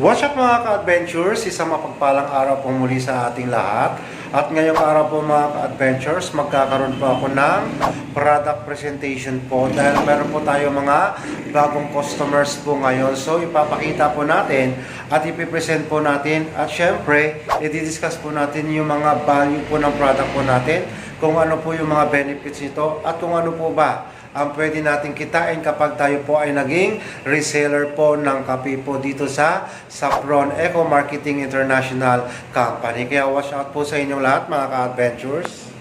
What's up mga ka-adventures? Isang mapagpalang araw po muli sa ating lahat. At ngayong araw po mga ka-adventures, magkakaroon po ako ng product presentation po dahil meron po tayo mga bagong customers po ngayon. So ipapakita po natin at ipipresent po natin at syempre, i-discuss po natin yung mga value po ng product po natin, kung ano po yung mga benefits nito at kung ano po ba ang pwede natin kitain kapag tayo po ay naging reseller po ng kape po dito sa Sapron Eco Marketing International Company. Kaya watch out po sa inyong lahat mga ka-adventures.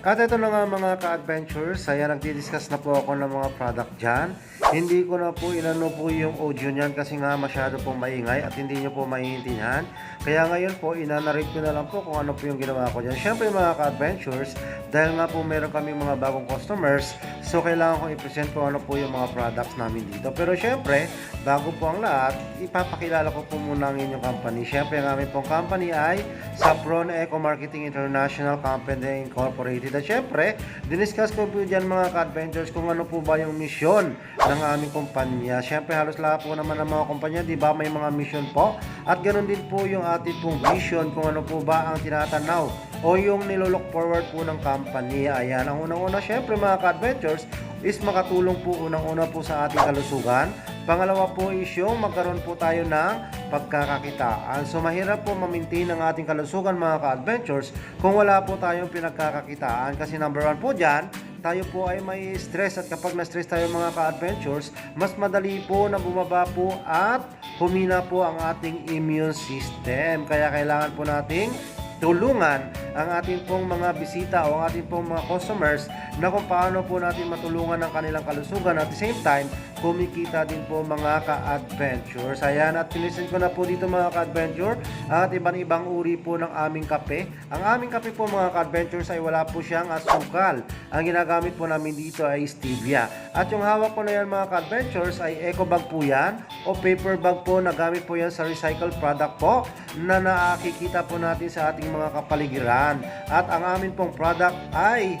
At ito na nga mga ka-adventures, saya nagdi-discuss na po ako ng mga product dyan. Hindi ko na po inano po yung audio niyan kasi nga masyado pong maingay at hindi nyo po maiintindihan. Kaya ngayon po, inanarate ko na lang po kung ano po yung ginawa ko dyan. Siyempre mga ka-adventures, dahil nga po meron kami mga bagong customers, so kailangan kong i-present kung ano po yung mga products namin dito. Pero siyempre, bago po ang lahat, ipapakilala ko po muna ang inyong company. Siyempre, ang aming pong company ay Sapron Eco Marketing International Company Incorporated. At syempre, diniscuss ko po dyan mga ka-adventures kung ano po ba yung mission ng aming kumpanya. Syempre, halos lahat po naman ng mga kumpanya, di ba, may mga mission po. At ganoon din po yung ating pong vision kung ano po ba ang tinatanaw o yung nilolook forward po ng company. Ayan, ang unang-una, syempre mga ka-adventures, is makatulong po unang-una po sa ating kalusugan. Pangalawa po is yung magkaroon po tayo ng pagkakakitaan. So mahirap po ma-maintain ang ating kalusugan mga ka-adventures kung wala po tayong pinagkakakitaan. Kasi number one po dyan, tayo po ay may stress at kapag na-stress tayo mga ka-adventures, mas madali po na bumaba po at humina po ang ating immune system. Kaya kailangan po nating tulungan ang ating pong mga bisita o ang ating pong mga customers na kung paano po natin matulungan ang kanilang kalusugan at the same time kumikita din po mga ka-adventures. Ayan at pinisin ko na po dito mga ka-adventure at iba't ibang uri po ng aming kape. Ang aming kape po mga ka-adventures ay wala po siyang asukal. Ang ginagamit po namin dito ay stevia. At yung hawak ko na yan mga ka-adventures ay eco bag po yan o paper bag po na gamit po yan sa recycled product po na nakikita po natin sa ating mga kapaligiran. At ang amin pong product ay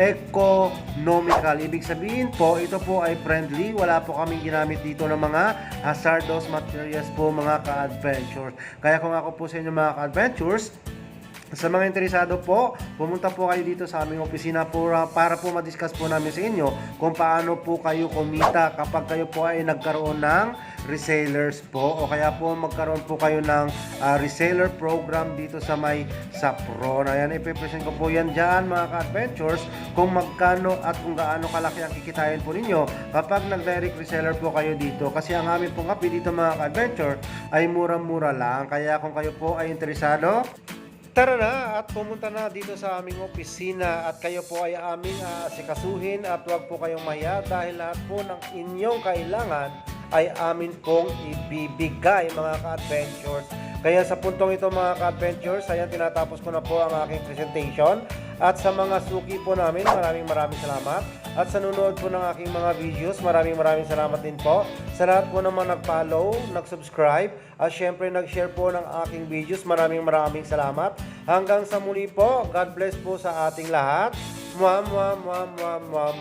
economical. Ibig sabihin po, ito po ay friendly. Wala po kaming ginamit dito ng mga hazardous materials po mga ka-adventures. Kaya kung ako po sa inyo mga ka-adventures, sa mga interesado po, pumunta po kayo dito sa aming opisina po para po ma-discuss po namin sa inyo kung paano po kayo kumita kapag kayo po ay nagkaroon ng resellers po o kaya po magkaroon po kayo ng ah, reseller program dito sa may Sapron. Ayan, ipipresent ko po yan dyan mga ka-adventures kung magkano at kung gaano kalaki ang kikitain po ninyo kapag nag-direct reseller po kayo dito. Kasi ang aming pong kape dito mga ka-adventure ay mura-mura lang. Kaya kung kayo po ay interesado, Tara na at pumunta na dito sa aming opisina at kayo po ay aming aasikasuhin at huwag po kayong mahiya dahil lahat po ng inyong kailangan ay amin pong ibibigay mga ka-adventures. Kaya sa puntong ito mga ka-adventures, ayan tinatapos ko na po ang aking presentation. At sa mga suki po namin, maraming maraming salamat. At sa nunod po ng aking mga videos, maraming maraming salamat din po. Sa lahat po naman nag-follow, nag-subscribe, at syempre nag-share po ng aking videos, maraming maraming salamat. Hanggang sa muli po, God bless po sa ating lahat. Mwah, mwah, mwah, mwah, mwah.